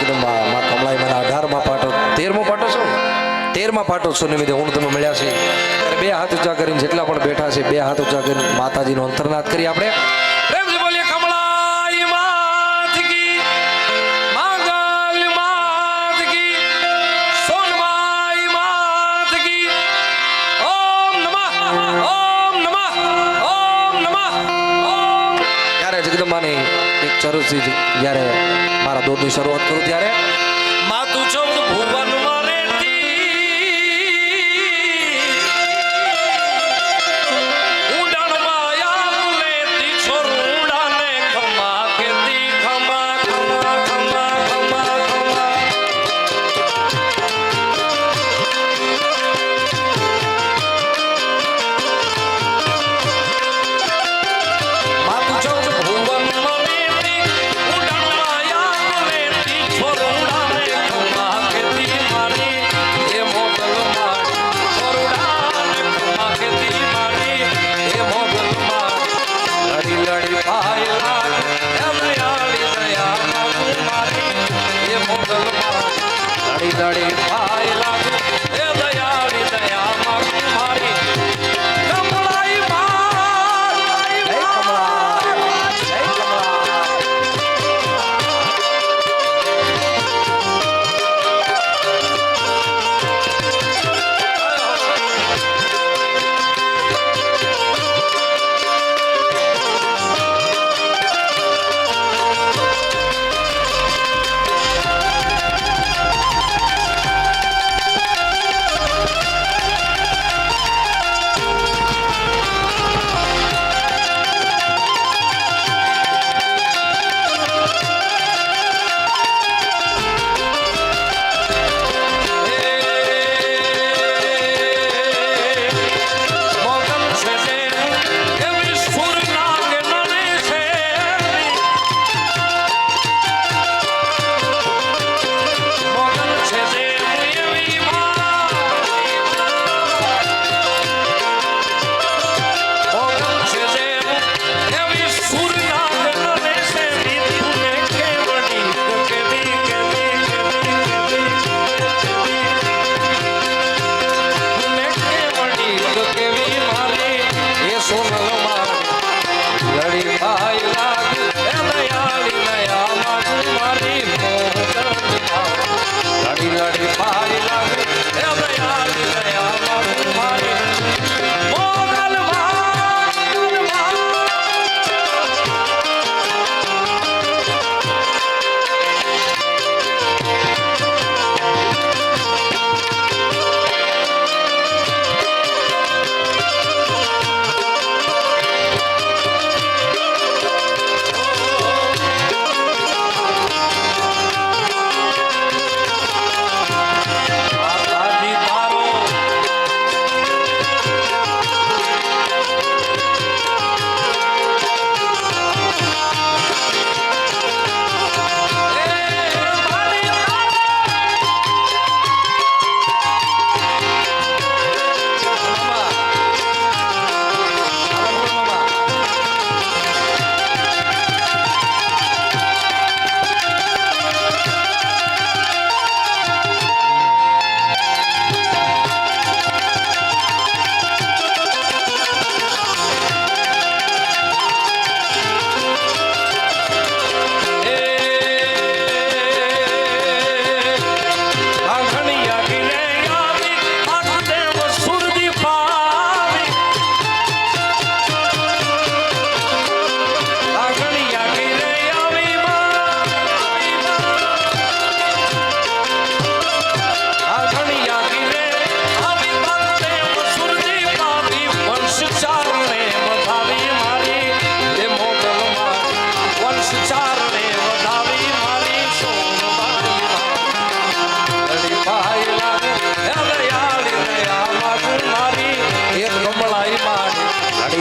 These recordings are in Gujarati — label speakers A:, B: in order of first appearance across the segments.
A: કીધું, માં કમલાઈ મને અઢારમાં પાટો, તેરમો પાટો છો તેરમાં પાટો છો નિમિત્તે હું તમે મળ્યા છે. બે હાથ ઊંચા કરીને જેટલા પણ બેઠા છે, બે હાથ ઊંચા કરીને માતાજીનો અંતરનાદ કરી આપણે. જગદંબાની એક ચરુથી જ્યારે મારા દોડની શરૂઆત કરું ત્યારે મા તું છો ભૂવાનું দড়ে পা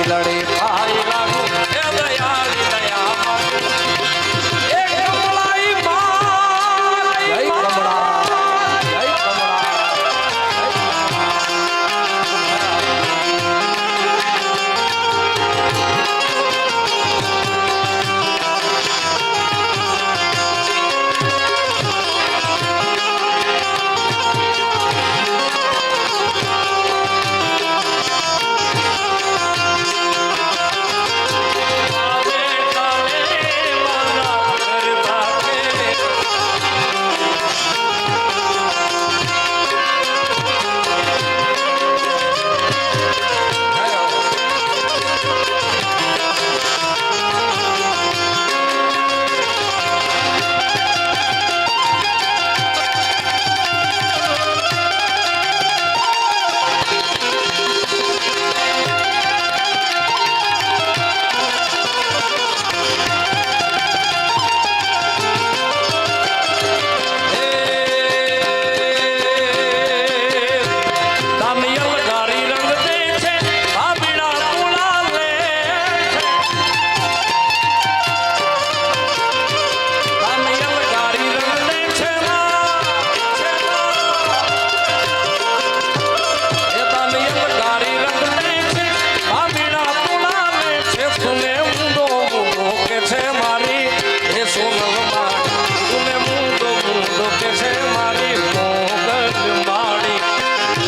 A: लड़े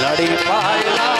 A: लड़ी पायला